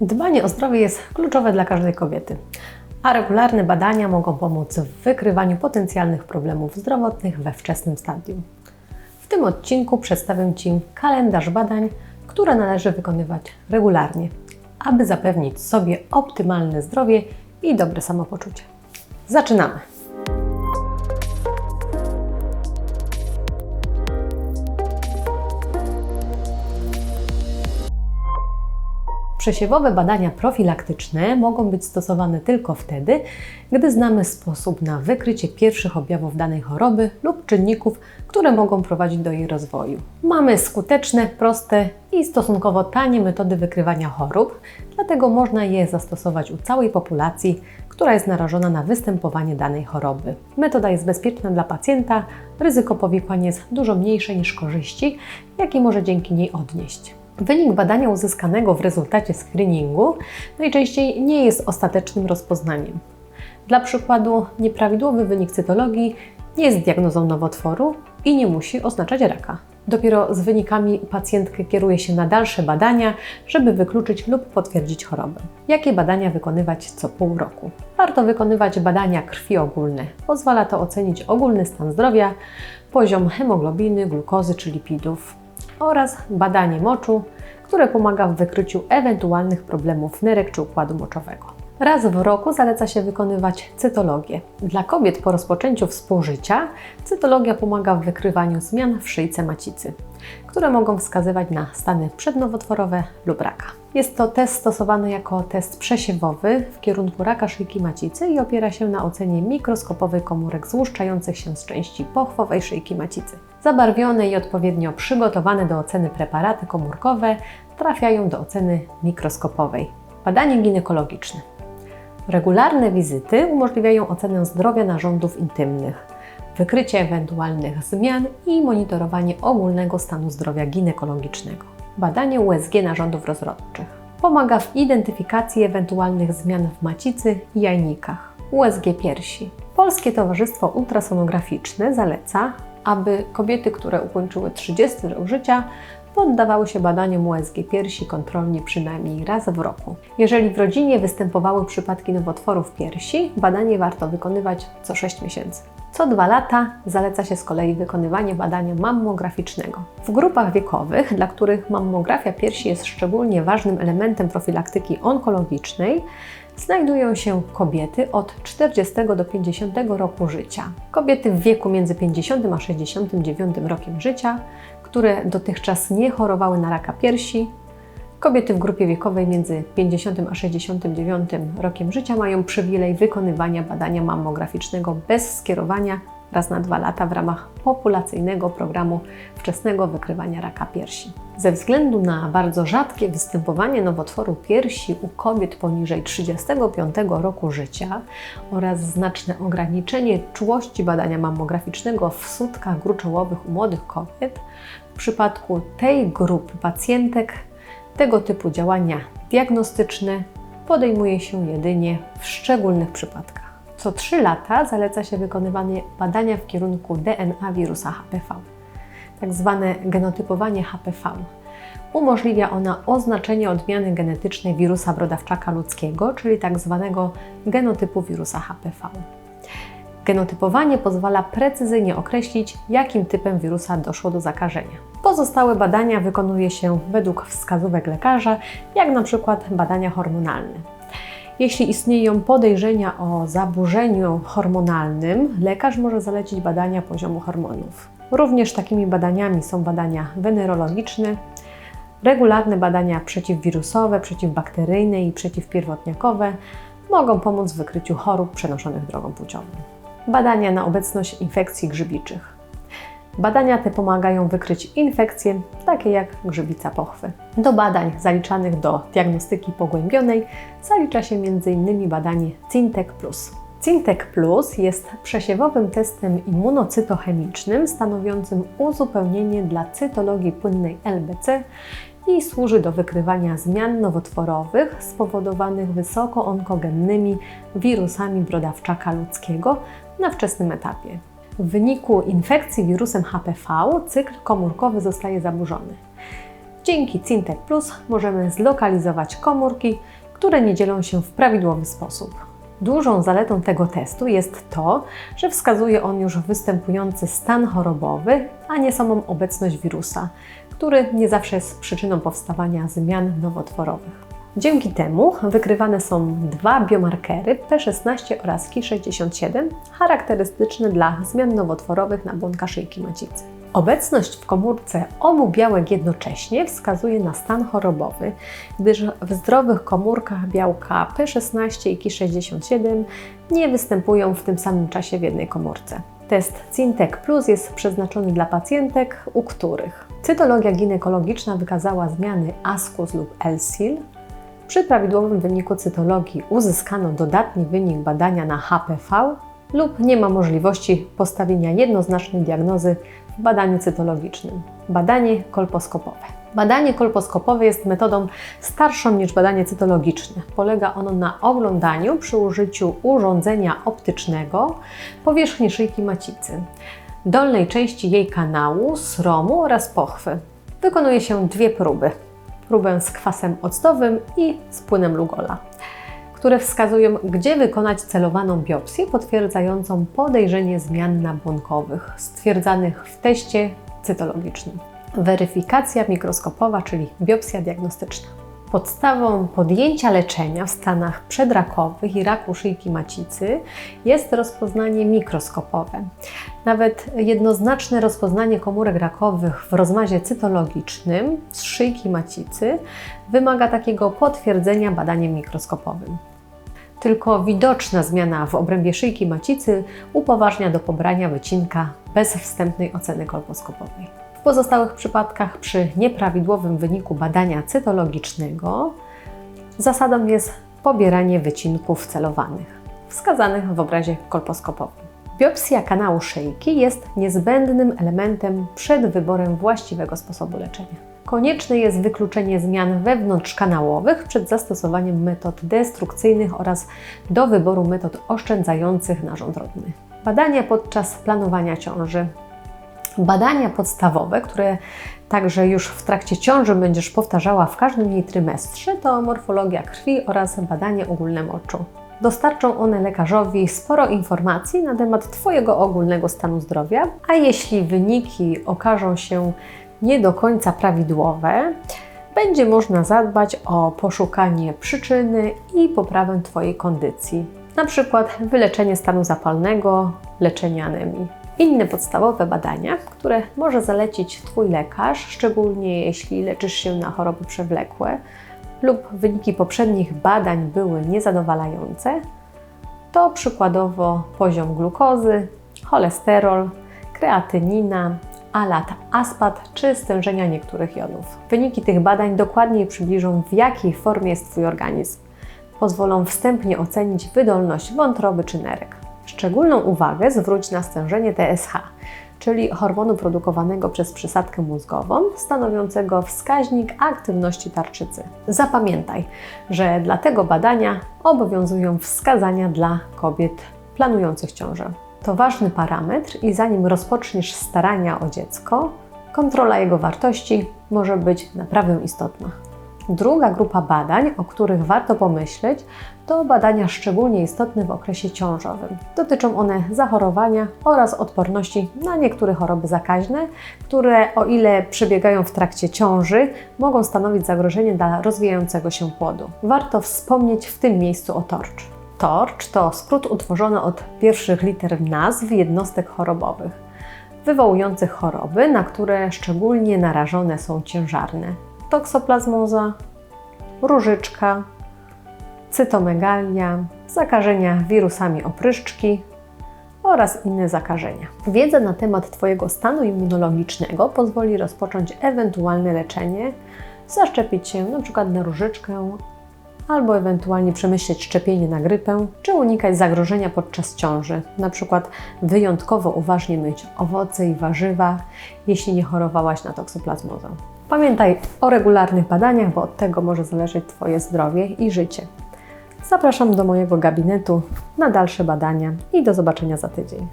Dbanie o zdrowie jest kluczowe dla każdej kobiety, a regularne badania mogą pomóc w wykrywaniu potencjalnych problemów zdrowotnych we wczesnym stadium. W tym odcinku przedstawię Ci kalendarz badań, które należy wykonywać regularnie, aby zapewnić sobie optymalne zdrowie i dobre samopoczucie. Zaczynamy! Przesiewowe badania profilaktyczne mogą być stosowane tylko wtedy, gdy znamy sposób na wykrycie pierwszych objawów danej choroby lub czynników, które mogą prowadzić do jej rozwoju. Mamy skuteczne, proste i stosunkowo tanie metody wykrywania chorób, dlatego można je zastosować u całej populacji, która jest narażona na występowanie danej choroby. Metoda jest bezpieczna dla pacjenta, ryzyko powikłań jest dużo mniejsze niż korzyści, jakie może dzięki niej odnieść. Wynik badania uzyskanego w rezultacie screeningu najczęściej nie jest ostatecznym rozpoznaniem. Dla przykładu, nieprawidłowy wynik cytologii nie jest diagnozą nowotworu i nie musi oznaczać raka. Dopiero z wynikami pacjentkę kieruje się na dalsze badania, żeby wykluczyć lub potwierdzić chorobę. Jakie badania wykonywać co pół roku? Warto wykonywać badania krwi ogólne. Pozwala to ocenić ogólny stan zdrowia, poziom hemoglobiny, glukozy czy lipidów oraz badanie moczu, które pomaga w wykryciu ewentualnych problemów nerek czy układu moczowego. Raz w roku zaleca się wykonywać cytologię. Dla kobiet po rozpoczęciu współżycia cytologia pomaga w wykrywaniu zmian w szyjce macicy, które mogą wskazywać na stany przednowotworowe lub raka. Jest to test stosowany jako test przesiewowy w kierunku raka szyjki macicy i opiera się na ocenie mikroskopowej komórek złuszczających się z części pochwowej szyjki macicy. Zabarwione i odpowiednio przygotowane do oceny preparaty komórkowe trafiają do oceny mikroskopowej. Badanie ginekologiczne. Regularne wizyty umożliwiają ocenę zdrowia narządów intymnych, wykrycie ewentualnych zmian i monitorowanie ogólnego stanu zdrowia ginekologicznego. Badanie USG narządów rozrodczych pomaga w identyfikacji ewentualnych zmian w macicy i jajnikach. USG piersi. Polskie Towarzystwo Ultrasonograficzne zaleca, aby kobiety, które ukończyły 30 rok życia, poddawały się badaniom USG piersi kontrolnie przynajmniej raz w roku. Jeżeli w rodzinie występowały przypadki nowotworów piersi, badanie warto wykonywać co 6 miesięcy. Co dwa lata zaleca się z kolei wykonywanie badania mammograficznego. W grupach wiekowych, dla których mammografia piersi jest szczególnie ważnym elementem profilaktyki onkologicznej, znajdują się kobiety od 40 do 50 roku życia. Kobiety w wieku między 50 a 69 rokiem życia, które dotychczas nie chorowały na raka piersi. Kobiety w grupie wiekowej między 50 a 69 rokiem życia mają przywilej wykonywania badania mammograficznego bez skierowania raz na dwa lata w ramach populacyjnego programu wczesnego wykrywania raka piersi. Ze względu na bardzo rzadkie występowanie nowotworu piersi u kobiet poniżej 35 roku życia oraz znaczne ograniczenie czułości badania mammograficznego w sutkach gruczołowych u młodych kobiet, w przypadku tej grupy pacjentek tego typu działania diagnostyczne podejmuje się jedynie w szczególnych przypadkach. Co 3 lata zaleca się wykonywanie badania w kierunku DNA wirusa HPV, tak zwane genotypowanie HPV. Umożliwia ona oznaczenie odmiany genetycznej wirusa brodawczaka ludzkiego, czyli tak zwanego genotypu wirusa HPV. Genotypowanie pozwala precyzyjnie określić, jakim typem wirusa doszło do zakażenia. Pozostałe badania wykonuje się według wskazówek lekarza, jak na przykład badania hormonalne. Jeśli istnieją podejrzenia o zaburzeniu hormonalnym, lekarz może zalecić badania poziomu hormonów. Również takimi badaniami są badania wenerologiczne, regularne badania przeciwwirusowe, przeciwbakteryjne i przeciwpierwotniakowe mogą pomóc w wykryciu chorób przenoszonych drogą płciową. Badania na obecność infekcji grzybiczych. Badania te pomagają wykryć infekcje, takie jak grzybica pochwy. Do badań zaliczanych do diagnostyki pogłębionej zalicza się m.in. badanie CINTEC Plus. CINTEC Plus jest przesiewowym testem immunocytochemicznym stanowiącym uzupełnienie dla cytologii płynnej LBC i służy do wykrywania zmian nowotworowych spowodowanych wysoko onkogennymi wirusami brodawczaka ludzkiego na wczesnym etapie. W wyniku infekcji wirusem HPV cykl komórkowy zostaje zaburzony. Dzięki Cintek Plus możemy zlokalizować komórki, które nie dzielą się w prawidłowy sposób. Dużą zaletą tego testu jest to, że wskazuje on już występujący stan chorobowy, a nie samą obecność wirusa, który nie zawsze jest przyczyną powstawania zmian nowotworowych. Dzięki temu wykrywane są dwa biomarkery P16 oraz Ki67 charakterystyczne dla zmian nowotworowych na błonka szyjki macicy. Obecność w komórce obu białek jednocześnie wskazuje na stan chorobowy, gdyż w zdrowych komórkach białka P16 i Ki67 nie występują w tym samym czasie w jednej komórce. Test Cintek Plus jest przeznaczony dla pacjentek, u których cytologia ginekologiczna wykazała zmiany ASCUS lub LSIL, przy prawidłowym wyniku cytologii uzyskano dodatni wynik badania na HPV lub nie ma możliwości postawienia jednoznacznej diagnozy w badaniu cytologicznym. Badanie kolposkopowe. Badanie kolposkopowe jest metodą starszą niż badanie cytologiczne. Polega ono na oglądaniu przy użyciu urządzenia optycznego powierzchni szyjki macicy, dolnej części jej kanału, sromu oraz pochwy. Wykonuje się dwie próby próbę z kwasem octowym i z płynem Lugola, które wskazują, gdzie wykonać celowaną biopsję potwierdzającą podejrzenie zmian nabłonkowych stwierdzanych w teście cytologicznym. Weryfikacja mikroskopowa, czyli biopsja diagnostyczna. Podstawą podjęcia leczenia w stanach przedrakowych i raku szyjki macicy jest rozpoznanie mikroskopowe. Nawet jednoznaczne rozpoznanie komórek rakowych w rozmazie cytologicznym z szyjki macicy wymaga takiego potwierdzenia badaniem mikroskopowym. Tylko widoczna zmiana w obrębie szyjki macicy upoważnia do pobrania wycinka bez wstępnej oceny kolposkopowej. W pozostałych przypadkach przy nieprawidłowym wyniku badania cytologicznego zasadą jest pobieranie wycinków celowanych, wskazanych w obrazie kolposkopowym. Biopsja kanału szyjki jest niezbędnym elementem przed wyborem właściwego sposobu leczenia. Konieczne jest wykluczenie zmian wewnątrzkanałowych przed zastosowaniem metod destrukcyjnych oraz do wyboru metod oszczędzających narząd rodny. Badania podczas planowania ciąży badania podstawowe, które także już w trakcie ciąży będziesz powtarzała w każdym jej trymestrze, to morfologia krwi oraz badanie ogólne moczu. Dostarczą one lekarzowi sporo informacji na temat Twojego ogólnego stanu zdrowia, a jeśli wyniki okażą się nie do końca prawidłowe, będzie można zadbać o poszukanie przyczyny i poprawę Twojej kondycji, na przykład wyleczenie stanu zapalnego, leczenie anemii. Inne podstawowe badania, które może zalecić Twój lekarz, szczególnie jeśli leczysz się na choroby przewlekłe lub wyniki poprzednich badań były niezadowalające, to przykładowo poziom glukozy, cholesterol, kreatynina, alat, aspat czy stężenia niektórych jodów. Wyniki tych badań dokładniej przybliżą, w jakiej formie jest Twój organizm. Pozwolą wstępnie ocenić wydolność wątroby czy nerek. Szczególną uwagę zwróć na stężenie TSH, czyli hormonu produkowanego przez przysadkę mózgową, stanowiącego wskaźnik aktywności tarczycy. Zapamiętaj, że dla tego badania obowiązują wskazania dla kobiet planujących ciążę. To ważny parametr i zanim rozpoczniesz starania o dziecko, kontrola jego wartości może być naprawdę istotna. Druga grupa badań, o których warto pomyśleć, to badania szczególnie istotne w okresie ciążowym. Dotyczą one zachorowania oraz odporności na niektóre choroby zakaźne, które o ile przebiegają w trakcie ciąży, mogą stanowić zagrożenie dla rozwijającego się płodu. Warto wspomnieć w tym miejscu o torcz. Torcz to skrót utworzony od pierwszych liter nazw jednostek chorobowych, wywołujących choroby, na które szczególnie narażone są ciężarne toksoplazmoza, różyczka, cytomegalia, zakażenia wirusami opryszczki oraz inne zakażenia. Wiedza na temat Twojego stanu immunologicznego pozwoli rozpocząć ewentualne leczenie, zaszczepić się np. na różyczkę albo ewentualnie przemyśleć szczepienie na grypę, czy unikać zagrożenia podczas ciąży, np. wyjątkowo uważnie myć owoce i warzywa, jeśli nie chorowałaś na toksoplazmozę. Pamiętaj o regularnych badaniach, bo od tego może zależeć Twoje zdrowie i życie. Zapraszam do mojego gabinetu na dalsze badania i do zobaczenia za tydzień.